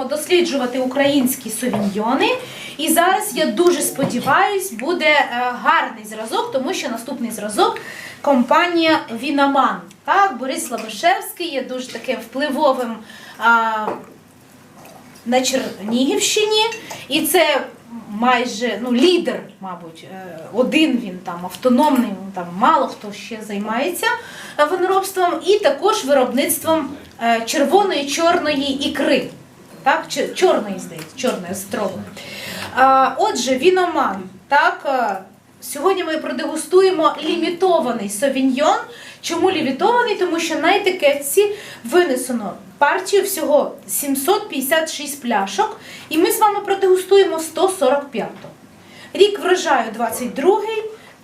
продовжуємо досліджувати українські совіньйони. І зараз я дуже сподіваюсь, буде е, гарний зразок, тому що наступний зразок компанія Вінаман. Так, Борис Лабашевський є дуже таким впливовим а, на Чернігівщині, і це майже ну, лідер, мабуть, е, один він там автономний, там мало хто ще займається виноробством, і також виробництвом е, червоної чорної ікри. Так, чорної, здається, чорної острови. Отже, віноман. Так, е, сьогодні ми продегустуємо лімітований совіньйон. Чому лімітований? Тому що на етикетці винесено партію всього 756 пляшок, і ми з вами продегустуємо 145. Рік врожаю 22,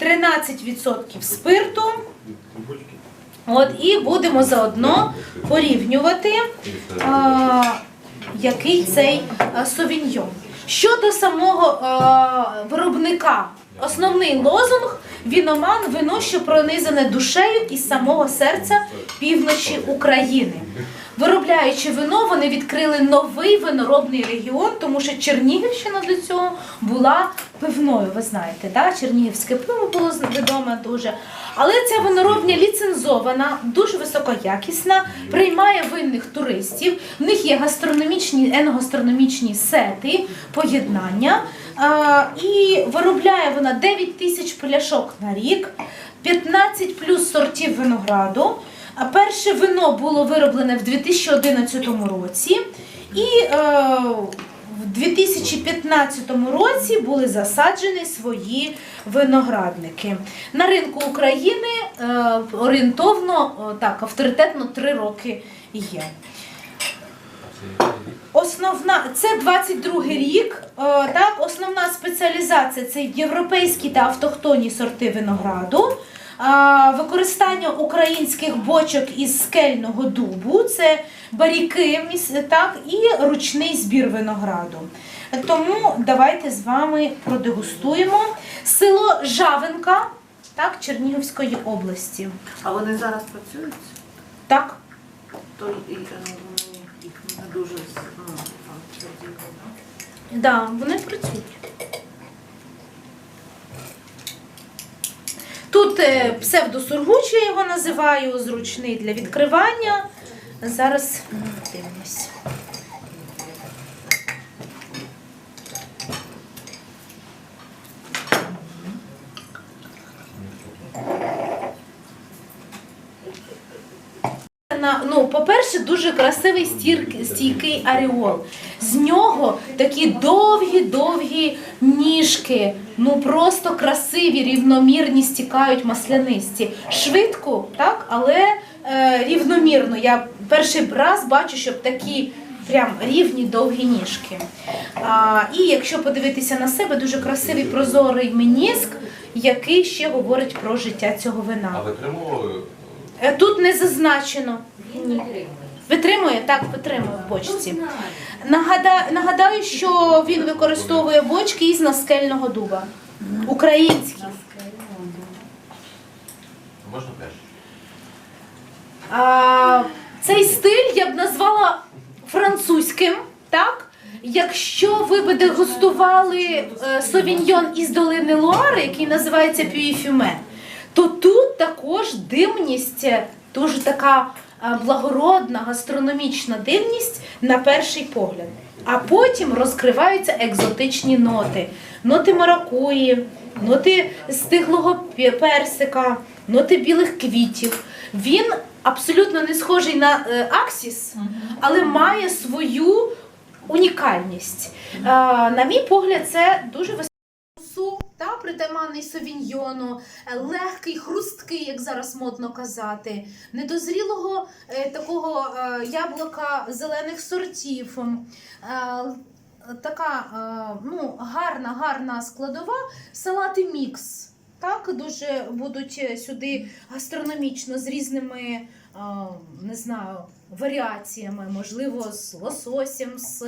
13% спирту. От, і будемо заодно порівнювати, а, який цей а, совіньйон. Щодо самого а, виробника, основний лозунг віноман вино, що пронизане душею із самого серця півночі України. Виробляючи вино, вони відкрили новий виноробний регіон, тому що Чернігівщина до цього була пивною. Ви знаєте, да? Чернігівське пиво було відоме дуже. Але ця виноробня ліцензована, дуже високоякісна, приймає винних туристів. В них є гастрономічні, еногастрономічні сети, поєднання. А, і виробляє вона 9 тисяч пляшок на рік, 15 плюс сортів винограду. А перше вино було вироблене в 2011 році, і е, в 2015 році були засаджені свої виноградники. На ринку України е, орієнтовно е, так, авторитетно 3 роки є. Основна це 22 рік. е, Так, основна спеціалізація це європейські та автохтонні сорти винограду. Використання українських бочок із скельного дубу, це баріки, так, і ручний збір винограду. Тому давайте з вами продегустуємо село Жавенка, так, Чернігівської області. А вони зараз працюють? Так, То їх не дуже ну, да? да, вони працюють. Тут е, псевдосургуч, я його називаю, зручний для відкривання. Зараз дивимось. Ну, по-перше, дуже красивий стійкий аріол. З нього такі довгі-довгі ніжки, ну просто красиві, рівномірні стікають маслянисті. Швидко, так, але е, рівномірно. Я перший раз бачу, щоб такі прям рівні довгі ніжки. А, і якщо подивитися на себе, дуже красивий прозорий меніск, який ще говорить про життя цього вина. витримували? Е, Тут не зазначено. Ні. Витримує? Так, витримує в бочці. Нагада... Нагадаю, що він використовує бочки із наскельного дуба. Українські. Можна? А, цей стиль я б назвала французьким, так? Якщо ви б дегустували е, совіньйон із долини Луари, який називається Пюїфюме, то тут також димність, е, дуже така е, благородна гастрономічна дивність на перший погляд. А потім розкриваються екзотичні ноти. Ноти маракуї, ноти стиглого персика, ноти білих квітів. Він абсолютно не схожий на е, Аксіс, але має свою унікальність. Е, на мій погляд, це дуже притаманний совіньйону, е, легкий, хрусткий, як зараз модно казати, недозрілого е, такого е, яблука зелених сортів. така ну, гарна, гарна складова, салати мікс. Так, дуже будуть сюди гастрономічно з різними, не знаю, варіаціями, можливо, з лососем, з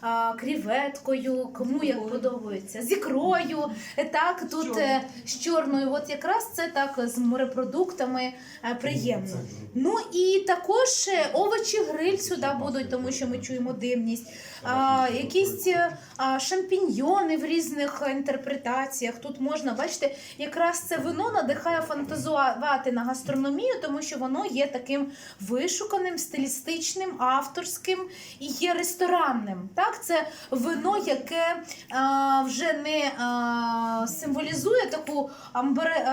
а, кріветкою, кому як подобається, з ікрою. Так, тут е, з чорною, от якраз це так з морепродуктами е, приємно. Ну і також е, овочі гриль сюди будуть, тому що ми чуємо димність. А, якісь а, шампіньйони в різних інтерпретаціях. Тут можна, бачите, якраз це вино надихає фантазувати на гастрономію, тому що воно є таким вишуканим, стилістичним, авторським і є ресторанним. Так, це вино, яке а, вже не а, символізує таку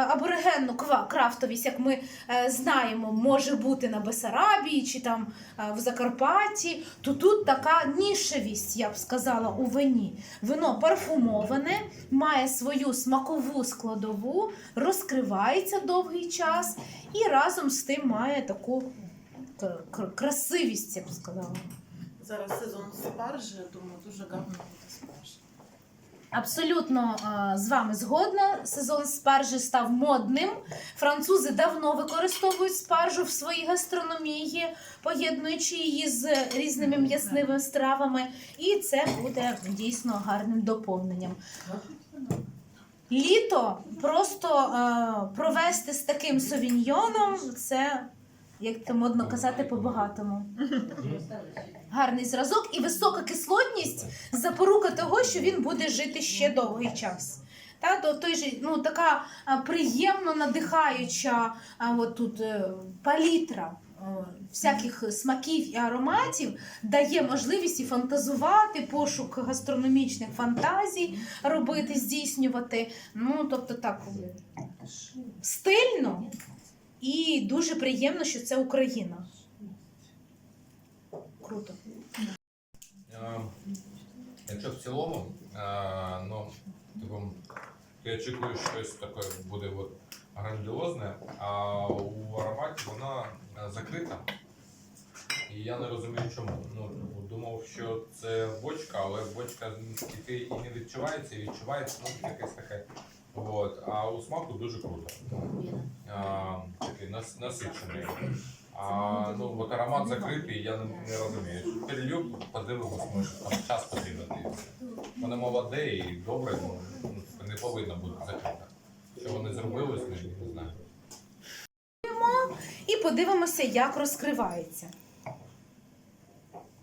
аборигенну крафтовість, як ми е, знаємо, може бути на Бесарабії чи там е, в Закарпатті, то тут така нішевість, я б сказала, у вині. Вино парфумоване, має свою смакову складову, розкривається довгий час і разом з тим має таку красивість, я б сказала. Зараз сезон спаржі, тому дуже гарно буде спаржа. Абсолютно е, з вами згодна. Сезон спаржі став модним. Французи давно використовують спаржу в своїй гастрономії, поєднуючи її з різними м'ясними стравами. І це буде дійсно гарним доповненням. Літо просто е, провести з таким совіньйоном це, як це модно казати, по-багатому. Гарний зразок і висока кислотність запорука того, що він буде жити ще довгий час. Та, то, той же, ну, така приємно надихаюча а, от тут, е, палітра е, всяких смаків і ароматів дає можливість і фантазувати, пошук гастрономічних фантазій робити, здійснювати. Ну, тобто так стильно і дуже приємно, що це Україна. Круто. Е, Якщо в цілому, е, ну, типу, я очікую, щось таке буде от грандіозне, а у ароматі вона е, закрита. І я не розумію чому. Ну, типу, думав, що це бочка, але бочка тільки і не відчувається, і відчувається, ну, якесь таке. От. А у смаку дуже круто. А, такий нас, насичений. А, ну, от аромат закритий, я не, не розумію. Перелюб, подивимось, може там час потрібен. Воно молоде і добре, ну, ну, не повинно бути закрите. Що вони зробили з ним, не знаю. І подивимося, як розкривається.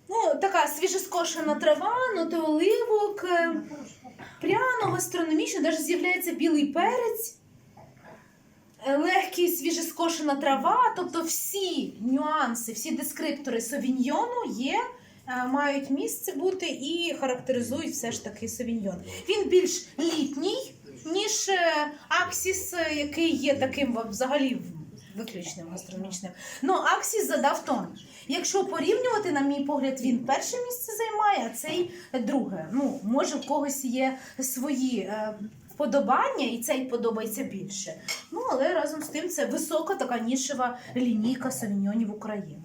Ну, така свіжескошена трава, ноти оливок, е, пряно, гастрономічно, навіть з'являється білий перець, е, легкий свіжескошена трава, тобто всі нюанси, всі дескриптори совіньйону є, е, мають місце бути і характеризують все ж таки совіньйон. Він більш літній, ніж е, Аксіс, е, який є таким взагалі виключним гастрономічним. Ну, Аксіс задав тон. Якщо порівнювати, на мій погляд, він перше місце займає, а цей друге. Ну, може, в когось є свої е, вподобання, і цей подобається більше. Ну, але разом з тим це висока така нішева лінійка совіньйонів України.